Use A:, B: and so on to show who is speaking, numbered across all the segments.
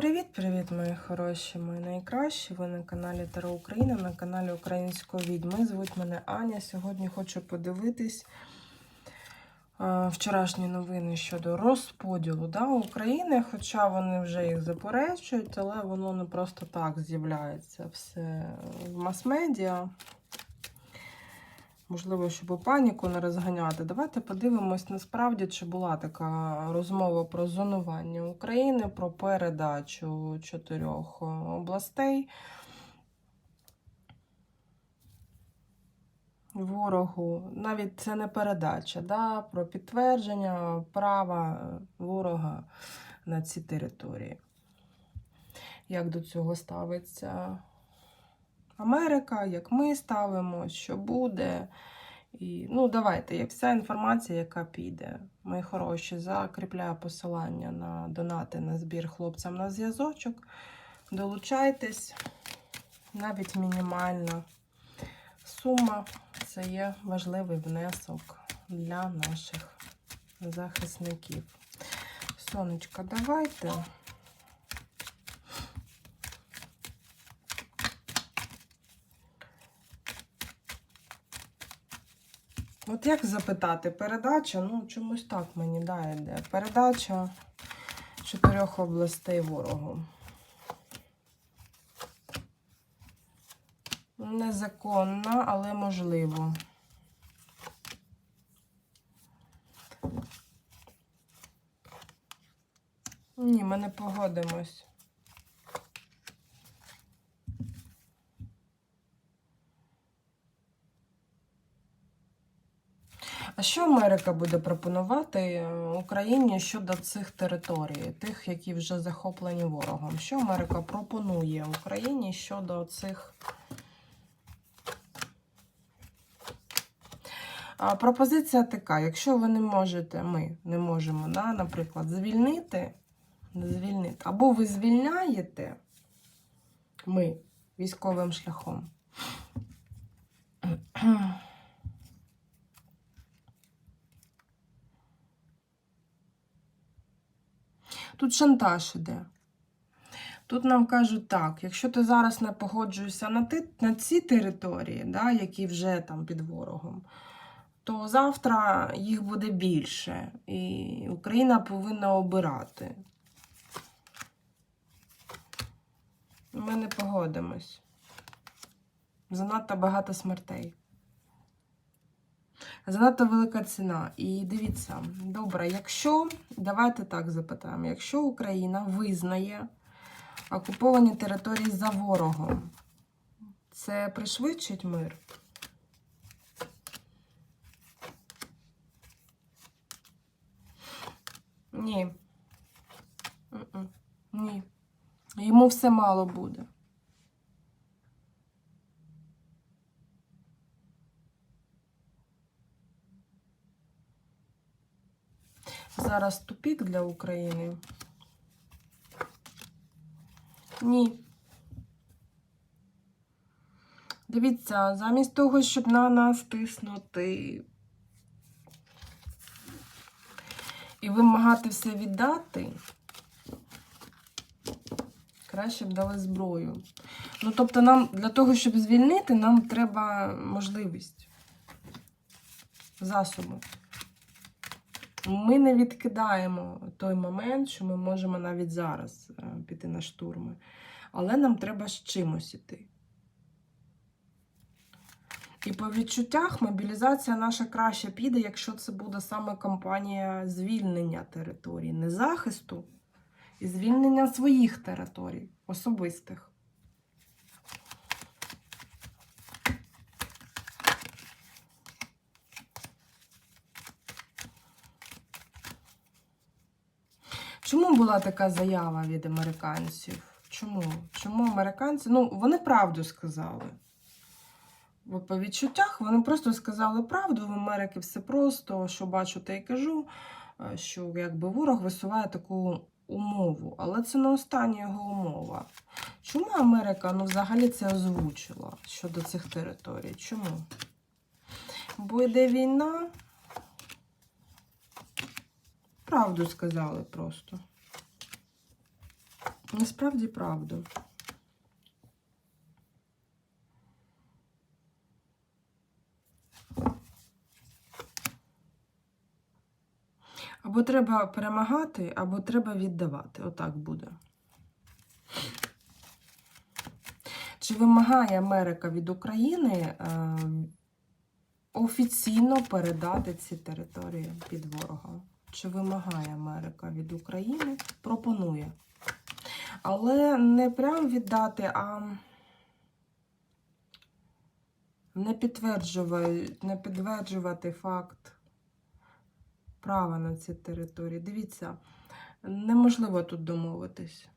A: Привіт-привіт, мої хороші, мої найкращі. Ви на каналі Таро Україна, на каналі Української відьми. Звуть мене Аня. Сьогодні хочу подивитись вчорашні новини щодо розподілу да, України, хоча вони вже їх заперечують, але воно не просто так з'являється все в мас-медіа. Можливо, щоб паніку не розганяти. Давайте подивимось насправді, чи була така розмова про зонування України, про передачу чотирьох областей. Ворогу, навіть це не передача, да, про підтвердження права ворога на ці території. Як до цього ставиться Америка, як ми ставимо, що буде. І, ну, давайте, як вся інформація, яка піде. Мої хороші, закріпляю посилання на донати на збір хлопцям на зв'язочок. Долучайтесь, навіть мінімальна сума це є важливий внесок для наших захисників. Сонечка, давайте. От як запитати, передача, ну чомусь так мені да, йде. Передача чотирьох областей ворогу. Незаконна, але можливо. Ні, ми не погодимось. А що Америка буде пропонувати е, Україні щодо цих територій, тих, які вже захоплені ворогом? Що Америка пропонує Україні щодо цих Пропозиція така: якщо ви не можете, ми не можемо, да, наприклад, звільнити, звільнити, або ви звільняєте ми військовим шляхом. Тут шантаж іде. Тут нам кажуть так, якщо ти зараз не погоджуєшся на ти, на ці території, да, які вже там під ворогом, то завтра їх буде більше. І Україна повинна обирати. Ми не погодимось. Занадто багато смертей. Занадто велика ціна. І дивіться, добре, якщо, давайте так запитаємо, якщо Україна визнає окуповані території за ворогом, це пришвидшить мир? Ні. Ні. Йому все мало буде. Зараз тупік для України. Ні. Дивіться, замість того, щоб на нас тиснути і вимагати все віддати, краще б дали зброю. Ну, тобто, нам для того, щоб звільнити, нам треба можливість, засоби. Ми не відкидаємо той момент, що ми можемо навіть зараз е, піти на штурми. Але нам треба з чимось іти. І по відчуттях мобілізація наша краще піде, якщо це буде саме кампанія звільнення територій, не захисту, і звільнення своїх територій, особистих. Чому була така заява від американців? Чому? Чому американці? Ну, вони правду сказали. Бо по відчуттях вони просто сказали правду. В Америці все просто, що бачу, те й кажу, е, що якби ворог висуває таку умову. Але це не остання його умова. Чому Америка ну, взагалі це озвучила щодо цих територій? Чому? Бо йде війна. Правду сказали просто. Насправді правду. Або треба перемагати, або треба віддавати. Отак буде. Чи вимагає Америка від України е, офіційно передати ці території під ворога? Чи вимагає Америка від України? Пропонує. Але не прям віддати, а не підтверджувати, не підтверджувати факт права на ці території. Дивіться, неможливо тут домовитись.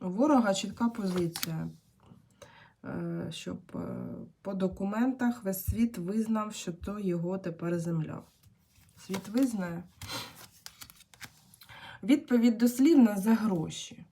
A: У ворога чітка позиція, е, щоб е, по документах весь світ визнав, що то його тепер земля. Світ визнає. Відповідь дослівна за гроші.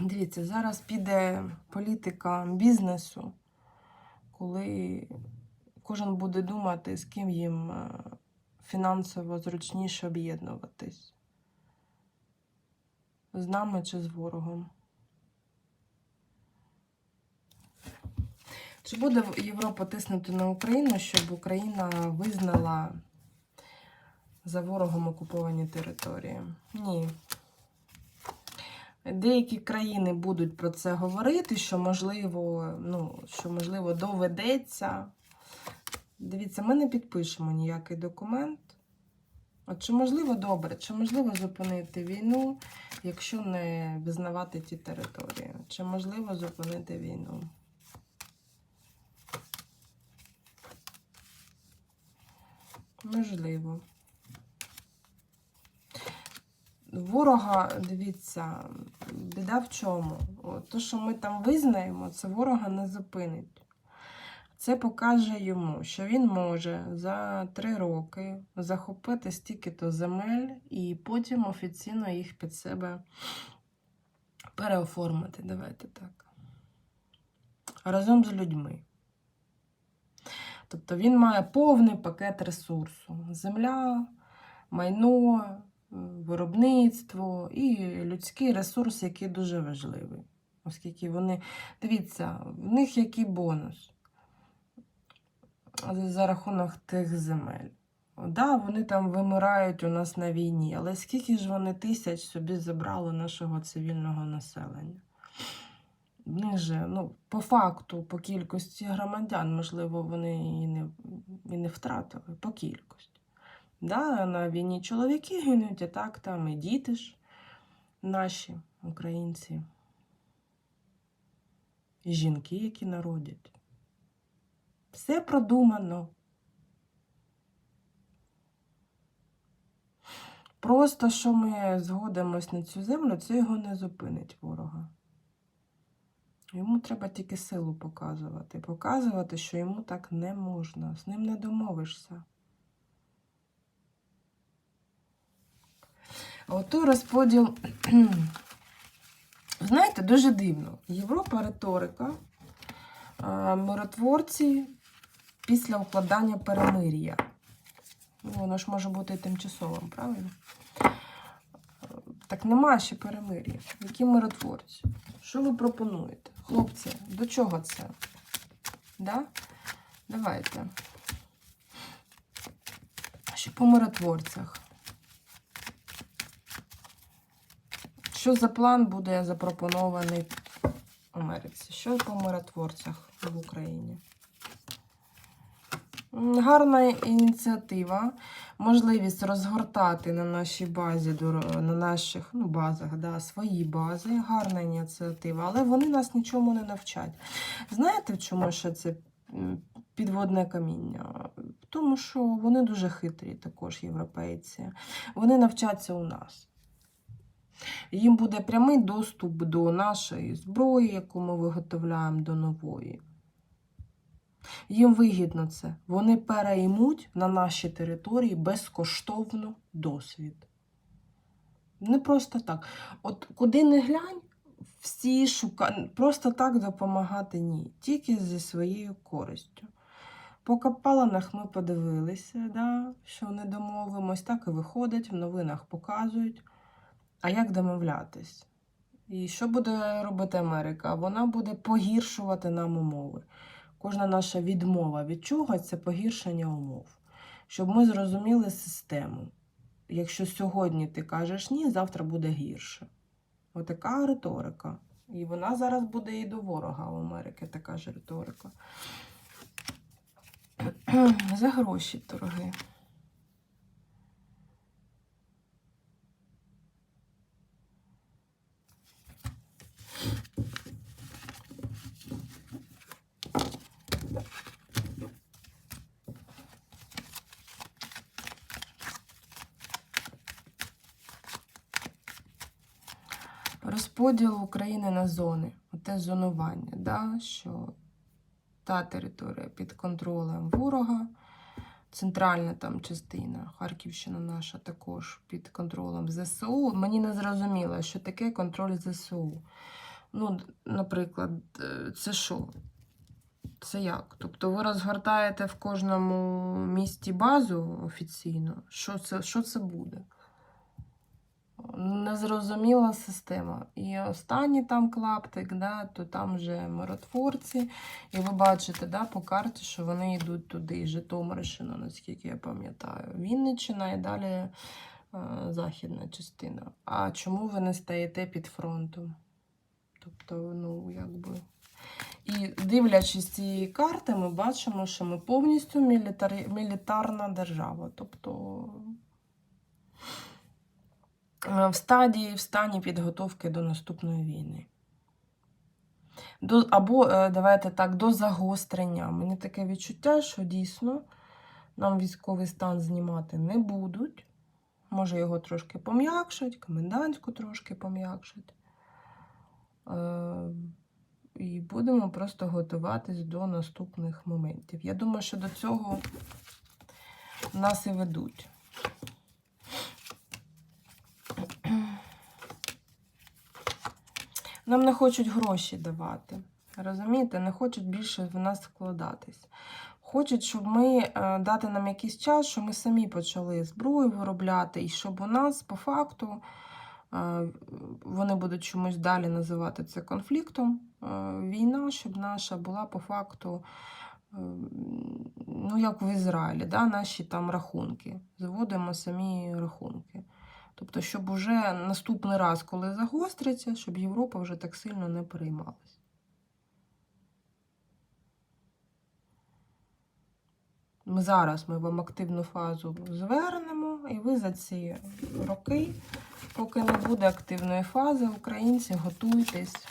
A: Дивіться, зараз піде політика бізнесу, коли кожен буде думати, з ким їм е, фінансово зручніше об'єднуватись. З нами чи з ворогом. Чи буде Європа тиснути на Україну, щоб Україна визнала за ворогом окуповані території? Ні. Деякі країни будуть про це говорити, що можливо, ну, що можливо доведеться. Дивіться, ми не підпишемо ніякий документ. От чи можливо добре, чи можливо зупинити війну, якщо не визнавати ті території? Чи можливо зупинити війну? Можливо. Ворога, дивіться, біда в чому? Те, що ми там визнаємо, це ворога не зупинить. Це покаже йому, що він може за три роки захопити стільки-то земель і потім офіційно їх під себе переоформити. Давайте так. Разом з людьми. Тобто він має повний пакет ресурсу: земля, майно, виробництво і людський ресурс, який дуже важливий. Оскільки вони, дивіться, в них який бонус за рахунок тих земель. Да, вони там вимирають у нас на війні, але скільки ж вони тисяч собі забрали нашого цивільного населення? Них ну, по факту, по кількості громадян, можливо, вони і не, і не втратили, по кількості. Да, на війні чоловіки гинуть, а так там і діти ж наші українці, і жінки, які народять. Все продумано. Просто що ми згодимось на цю землю, це його не зупинить ворога. Йому треба тільки силу показувати. Показувати, що йому так не можна. З ним не домовишся. Ото розподіл, знаєте, дуже дивно. Європа риторика, миротворці після укладання перемир'я. Ну, Воно ж може бути тимчасовим, правильно? Так нема ще перемир'я. Які миротворці? Що ви пропонуєте? Хлопці, до чого це? Да? Давайте. Що по миротворцях? Що за план буде запропонований Америці? Що по миротворцях в Україні? Гарна ініціатива, можливість розгортати на нашій базі, на наших ну, базах да, свої бази. Гарна ініціатива, але вони нас нічому не навчать. Знаєте, в чому ще це підводне каміння? Тому що вони дуже хитрі, також європейці. Вони навчаться у нас. Їм буде прямий доступ до нашої зброї, яку ми виготовляємо до нової. Їм вигідно це. Вони переймуть на нашій території безкоштовно досвід. Не просто так. От куди не глянь, всі шукають. Просто так допомагати ні. Тільки зі своєю користю. По капаланах ми подивилися, да, що не домовимось, так і виходить, в новинах показують. А як домовлятись? І що буде робити Америка? Вона буде погіршувати нам умови. Кожна наша відмова від чогось це погіршення умов. Щоб ми зрозуміли систему. Якщо сьогодні ти кажеш ні, завтра буде гірше. Отака риторика. І вона зараз буде і до ворога в Америки, така ж риторика. За гроші торги. Розподіл України на зони, оте зонування, да, що та територія під контролем ворога, центральна там частина, Харківщина наша також під контролем ЗСУ. Мені не зрозуміло, що таке контроль ЗСУ. Ну, наприклад, е, це що? Це як? Тобто ви розгортаєте в кожному місті базу офіційно? Що це, що це буде? Незрозуміла система. І останній там клаптик, да, то там вже миротворці. І ви бачите да, по карті, що вони йдуть туди. Житомирщина, наскільки я пам'ятаю. Вінниччина і далі е, західна частина. А чому ви не стаєте під фронтом? Тобто, ну, якби. І дивлячись цієї карти, ми бачимо, що ми повністю мілітарі... мілітарна держава. Тобто в стадії, в стані підготовки до наступної війни. До, або, е, давайте так, до загострення. Мені таке відчуття, що дійсно нам військовий стан знімати не будуть. Може, його трошки пом'якшать, комендантську трошки пом'якшать. Е, і будемо просто готуватись до наступних моментів. Я думаю, що до цього нас і ведуть. Нам не хочуть гроші давати. Розумієте, не хочуть більше в нас вкладатись. Хочуть, щоб ми е, дати нам якийсь час, щоб ми самі почали зброю виробляти, і щоб у нас по факту е, вони будуть чомусь далі називати це конфліктом. е, Війна, щоб наша була по факту, ну як в Ізраїлі, да, наші там рахунки. Зводимо самі рахунки. Тобто, щоб уже наступний раз, коли загостриться, щоб Європа вже так сильно не переймалась. Ми зараз ми вам активну фазу звернемо, і ви за ці роки, поки не буде активної фази, українці готуйтесь.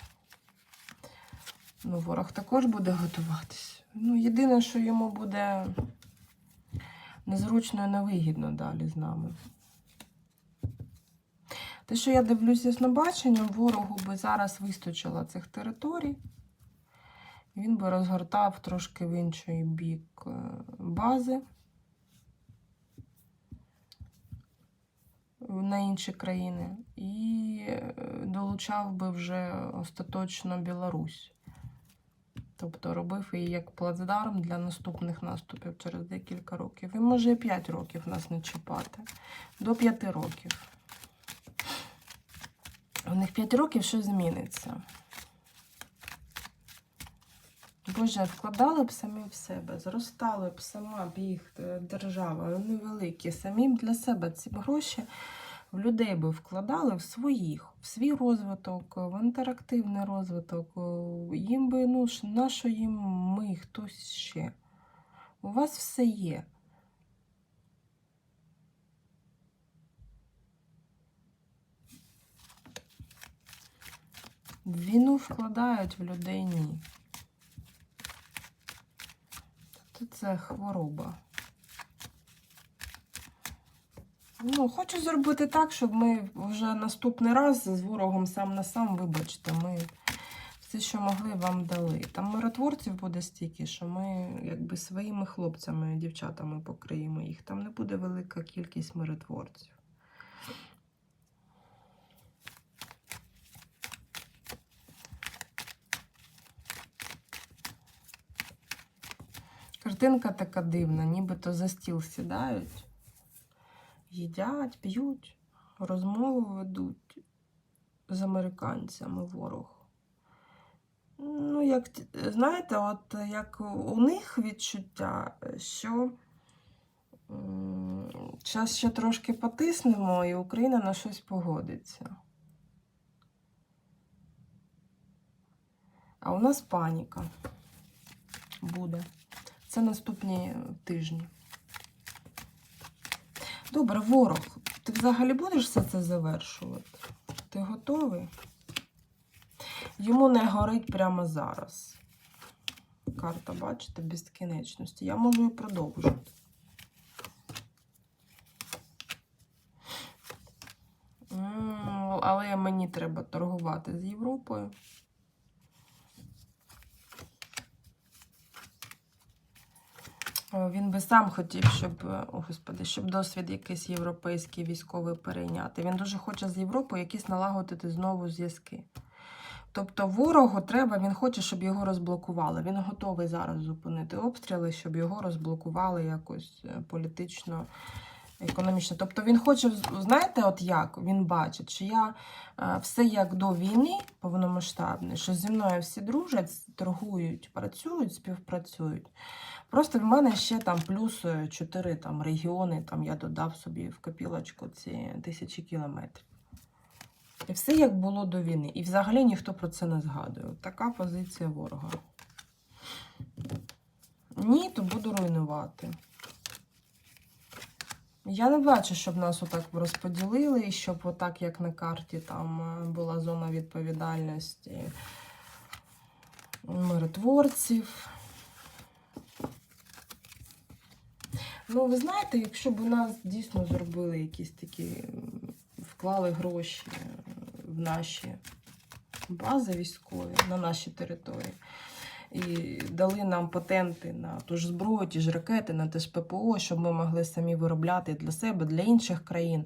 A: Ну, ворог також буде готуватись. Ну, єдине, що йому буде незручно і невигідно далі з нами. Те, що я дивлюся з набаченням, ворогу би зараз вистачило цих територій. Він би розгортав трошки в інший бік е, бази на інші країни і е, долучав би вже остаточно Білорусь. Тобто робив її як плацдарм для наступних наступів через декілька років. Він може 5 років нас не чіпати. До 5 років. У них 5 років щось зміниться. Боже, вкладали б самі в себе, зростали б сама б їх е, держава, вони великі. Самі для себе ці гроші в людей би вкладали в своїх, в свій розвиток, в інтерактивний розвиток. е, Їм би, ну, на що їм ми, хтось ще. У вас все є. Війну вкладають в людей ні. Тобто це хвороба. Ну, хочу зробити так, щоб ми вже наступний раз з ворогом сам на сам, вибачте, ми все, що могли, вам дали. Там миротворців буде стільки, що ми якби своїми хлопцями, дівчатами покриємо їх. Там не буде велика кількість миротворців. Картинка така дивна, нібито за стіл сідають, їдять, п'ють, розмову ведуть з американцями ворог. Ну, як знаєте, от як у них відчуття, що зараз ще трошки потиснемо, і Україна на щось погодиться. А у нас паніка буде. Це наступні тижні. Добре, ворог. Ти взагалі будеш все це завершувати? Ти готовий? Йому не горить прямо зараз. Карта, бачите, безкінечності. Я можу і продовжити. Але мені треба торгувати з Європою. Він би сам хотів, щоб, е, о, господи, щоб досвід якийсь європейський військовий перейняти. Він дуже хоче з Європою якісь налагодити знову зв'язки. Тобто ворогу треба, він хоче, щоб його розблокували. Він готовий зараз зупинити обстріли, щоб його розблокували якось е, політично, економічно. Тобто він хоче, знаєте, от як він бачить, що я е, все як до війни повномасштабне, що зі мною всі дружать, торгують, працюють, співпрацюють. Просто в мене ще там плюс 4 там, регіони, там я додав собі в копілочку ці тисячі кілометрів. І все як було до війни. І взагалі ніхто про це не згадує. Така позиція ворога. Ні, то буду руйнувати. Я не бачу, щоб нас отак розподілили, і щоб отак, як на карті, там е, була зона відповідальності миротворців. Ну, ви знаєте, якщо б у нас дійсно зробили якісь такі, вклали гроші е, в наші бази військові, на наші території, і дали нам патенти на ту ж зброю, ті ж ракети, на те ж ППО, щоб ми могли самі виробляти для себе, для інших країн.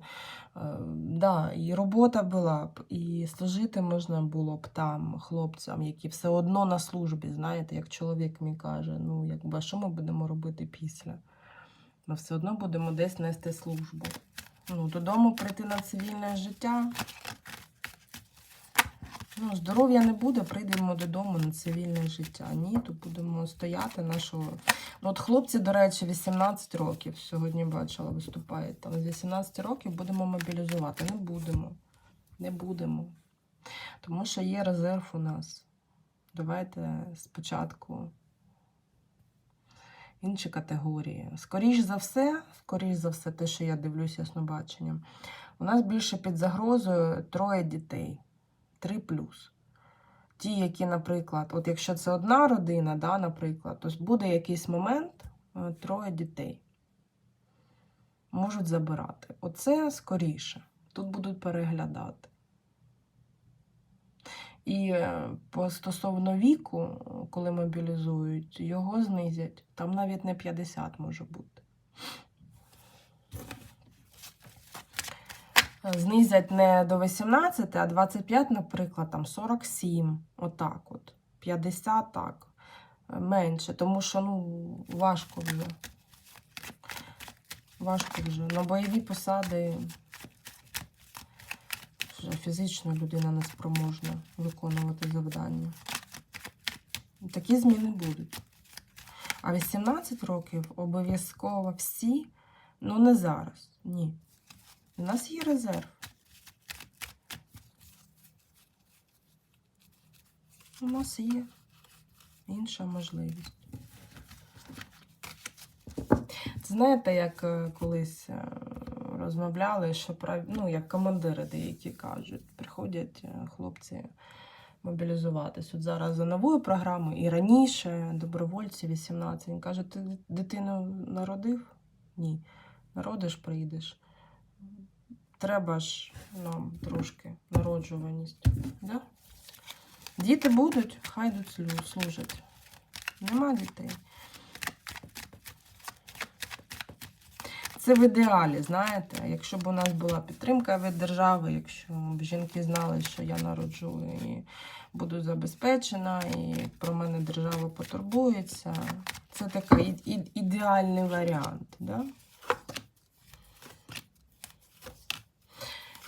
A: Е, да, і робота була б, і служити можна було б там хлопцям, які все одно на службі, знаєте, як чоловік мій каже, ну якби що ми будемо робити після? Ми все одно будемо десь нести службу. Ну, додому прийти на цивільне життя. Ну, здоров'я не буде, прийдемо додому на цивільне життя. Ні, то будемо стояти нашого. Ну, от хлопці, до речі, 18 років. Сьогодні бачила, виступають там. З 18 років будемо мобілізувати. Не будемо. Не будемо. Тому що є резерв у нас. Давайте спочатку інші категорії. Скоріш за все, скоріш за все, те, що я дивлюсь яснобаченням, у нас більше під загрозою троє дітей. Три плюс. Ті, які, наприклад, от якщо це одна родина, да, наприклад, то буде якийсь момент е, троє дітей. Можуть забирати. Оце скоріше. Тут будуть переглядати. І е, по стосовно віку, коли мобілізують, його знизять. Там навіть не 50 може бути. Знизять не до 18, а 25, наприклад, там 47. Отак от. 50 так. Менше, тому що ну, важко вже. Важко вже. На бойові посади вже фізично людина не спроможна виконувати завдання. Такі зміни будуть. А 18 років обов'язково всі, ну не зараз, ні. У нас є резерв. У нас є інша можливість. Знаєте, як е, колись е, розмовляли, що ну, як командири деякі кажуть, приходять е, хлопці мобілізуватись. От зараз за новою програмою і раніше добровольці 18. Він каже, ти дитину народив? Ні. Народиш, прийдеш. Треба ж нам трошки народжуваність. Да? Діти будуть, хай йдуть служать. Нема дітей. Це в ідеалі, знаєте, якщо б у нас була підтримка від держави, якщо б жінки знали, що я народжу і буду забезпечена, і про мене держава потурбується, Це такий ідеальний варіант, да?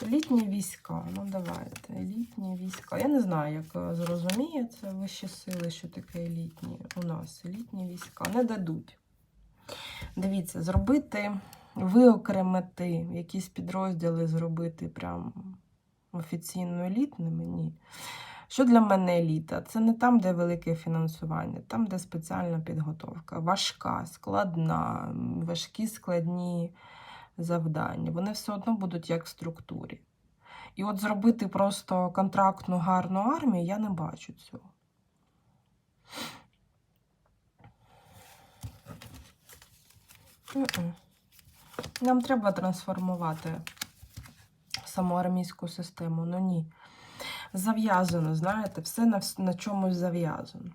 A: Літні війська, ну давайте, елітні війська. Я не знаю, як е, зрозуміє це вищі сили, що таке елітні у нас. Елітні війська не дадуть. Дивіться, зробити, виокремити якісь підрозділи, зробити прям офіційно елітними, ні. Що для мене еліта? Це не там, де велике фінансування, там, де спеціальна підготовка. Важка, складна, важкі складні завдання. Вони все одно будуть як в структурі. І от зробити просто контрактну гарну армію я не бачу цього. Мгм. Нам треба трансформувати саму армійську систему. Ну ні. Зав'язано, знаєте, все на, на чомусь зав'язано.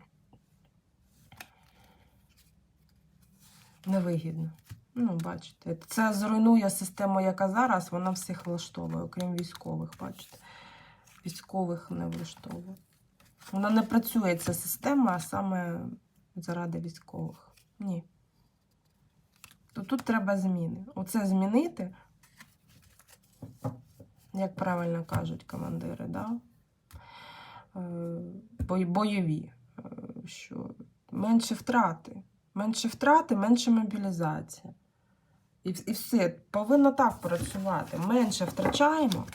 A: Невигідно. Ну, бачите, це зруйнує систему, яка зараз, вона всіх влаштовує, окрім військових, бачите. Військових не влаштовує. Вона не працює ця система, а саме заради військових. Ні. То тут треба зміни. Оце змінити, як правильно кажуть командири, да? Е, бойові, е, що менше втрати. Менше втрати, менше мобілізація. І, і все, повинно так працювати. Менше втрачаємо,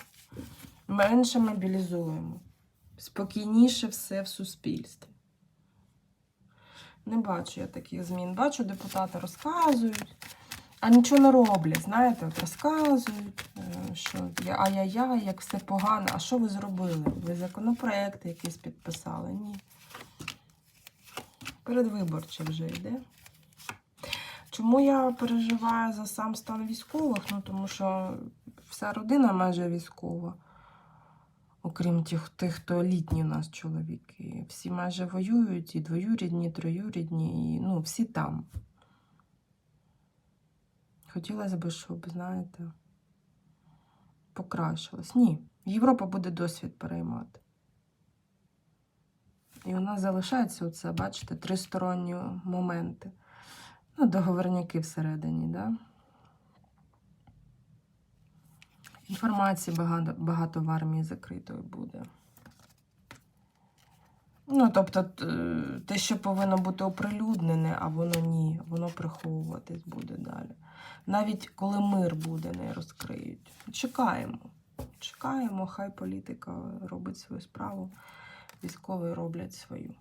A: менше мобілізуємо. Спокійніше все в суспільстві. Не бачу я таких змін. Бачу, депутати розказують, а нічого не роблять. Знаєте, от розказують, е, що ай-яй-яй, як все погано. А що ви зробили? Ви законопроекти якісь підписали? Ні. Передвиборче вже йде. Чому я переживаю за сам стан військових? Ну, тому що вся родина майже військова. Окрім тих, тих, хто літні у нас чоловіки. Всі майже воюють, і двоюрідні, і троюрідні, і ну, всі там. Хотілося б, щоб, знаєте, покращилось. Ні, Європа буде досвід переймати. І у нас залишається оце, бачите, тристоронні моменти. Ну, договорняки всередині, да? Інформації багато, багато в армії закритої буде. Ну, тобто, те, що повинно бути оприлюднене, а воно ні, воно приховуватись буде далі. Навіть коли мир буде, не розкриють. Чекаємо. Чекаємо, хай політика робить свою справу, військові роблять свою.